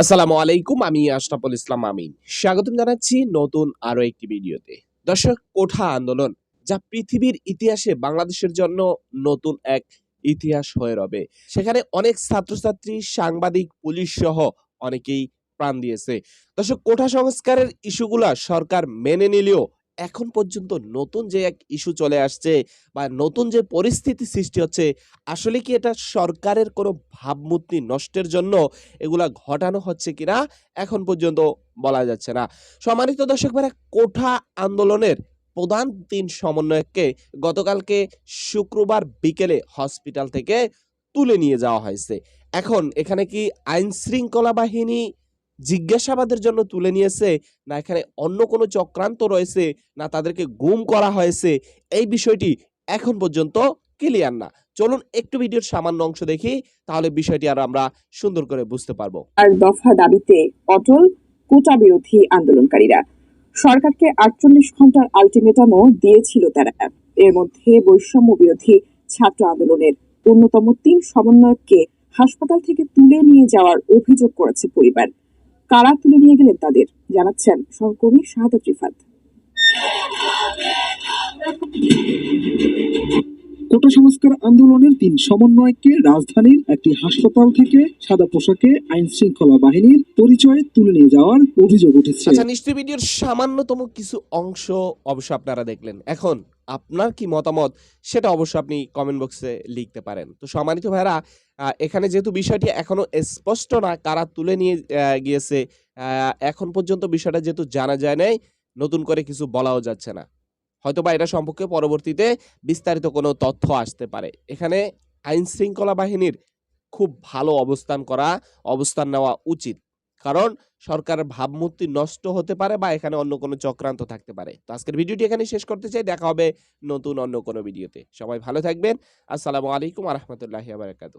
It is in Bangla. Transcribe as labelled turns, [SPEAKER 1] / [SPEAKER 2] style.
[SPEAKER 1] আসসালামু আলাইকুম, আমি আশরাফুল ইসলাম আমিন। স্বাগতম জানাচ্ছি নতুন আরও একটি ভিডিওতে। দর্শক, কোঠা আন্দোলন যা পৃথিবীর ইতিহাসে বাংলাদেশের জন্য নতুন এক ইতিহাস হয়ে রবে। সেখানে অনেক ছাত্রছাত্রী, সাংবাদিক, পুলিশ সহ অনেকেই প্রাণ দিয়েছে। দর্শক, কোঠা সংস্কারের ইস্যুগুলা সরকার মেনে নিলেও এখন পর্যন্ত নতুন যে এক ইস্যু চলে আসছে বা নতুন যে পরিস্থিতি সৃষ্টি হচ্ছে, আসলে কি এটা সরকারের কোনো ভাবমূর্তি নষ্টের জন্য এগুলা ঘটানো হচ্ছে কিনা এখন পর্যন্ত বলা যাচ্ছে না। সম্মানিত দর্শক ভাইরা, কোঠা আন্দোলনের প্রধান তিন সমন্বয়ককে গতকালকে শুক্রবার বিকেলে হসপিটাল থেকে তুলে নিয়ে যাওয়া হয়েছে। এখন এখানে কি আইন শৃঙ্খলা বাহিনী জিজ্ঞাসাবাদের জন্য তুলে নিয়েছে, না এখানে অন্য কোনো চক্রান্ত রয়েছে, না তাদেরকে গুম করা হয়েছে, এই বিষয়টি এখন পর্যন্ত ক্লিয়ার না। চলুন একটু ভিডিওর সামান্য অংশ দেখি, তাহলে বিষয়টি আর আমরা সুন্দর করে বুঝতে পারব।
[SPEAKER 2] আর দফা দাবিতে অটল কোটা বিরোধী আন্দোলনকারীরা। সরকারকে আটচল্লিশ ঘণ্টার আলটিমেটামও দিয়েছিল তারা। এর মধ্যে বৈষম্য বিরোধী ছাত্র আন্দোলনের অন্যতম তিন সমন্বয়ককে হাসপাতাল থেকে তুলে নিয়ে যাওয়ার অভিযোগ করেছে পরিবার। কারা তুলে নিয়ে গেলেন তাদের? জানাচ্ছেন সহকর্মী শাহাদাত রিফাত।
[SPEAKER 3] কোটা সংস্কার আন্দোলনের তিন সমন্বয়ককে রাজধানীর একটি হাসপাতাল থেকে সাদা পোশাকে আইন শৃঙ্খলা বাহিনীর পরিচয়ে তুলে নিয়ে যাওয়ার অভিযোগ উঠেছে।
[SPEAKER 1] আচ্ছা নিশ্চয়ই ভিডিওর সামান্যতম কিছু অংশ অবশ্য আপনারা দেখলেন। এখন আপনার কি মতামত সেটা অবশ্যই আপনি কমেন্ট বক্সে লিখতে পারেন। তো সম্মানিত ভাইরা এখানে যেহেতু বিষয়টি এখনও স্পষ্ট না, কারা তুলে নিয়ে গিয়েছে এখন পর্যন্ত বিষয়টা যেহেতু জানা যায় নাই, নতুন করে কিছু বলাও যাচ্ছে না। হয়তো বা এটা সম্পর্কে পরবর্তীতে বিস্তারিত কোনো তথ্য আসতে পারে। এখানে আইন শৃঙ্খলা বাহিনীর খুব ভালো অবস্থান করা, অবস্থান নেওয়া উচিত। কারণ সরকারের ভাবমূর্তি নষ্ট হতে পারে বা এখানে অন্য কোনো চক্রান্ত থাকতে পারে। তো আজকের ভিডিওটি এখানে শেষ করতে চাই। দেখা হবে নতুন অন্য কোনো ভিডিওতে। সবাই ভালো থাকবেন। আসসালামু আলাইকুম আহমতুল্লাহ আবরাকাতু বারাকাতু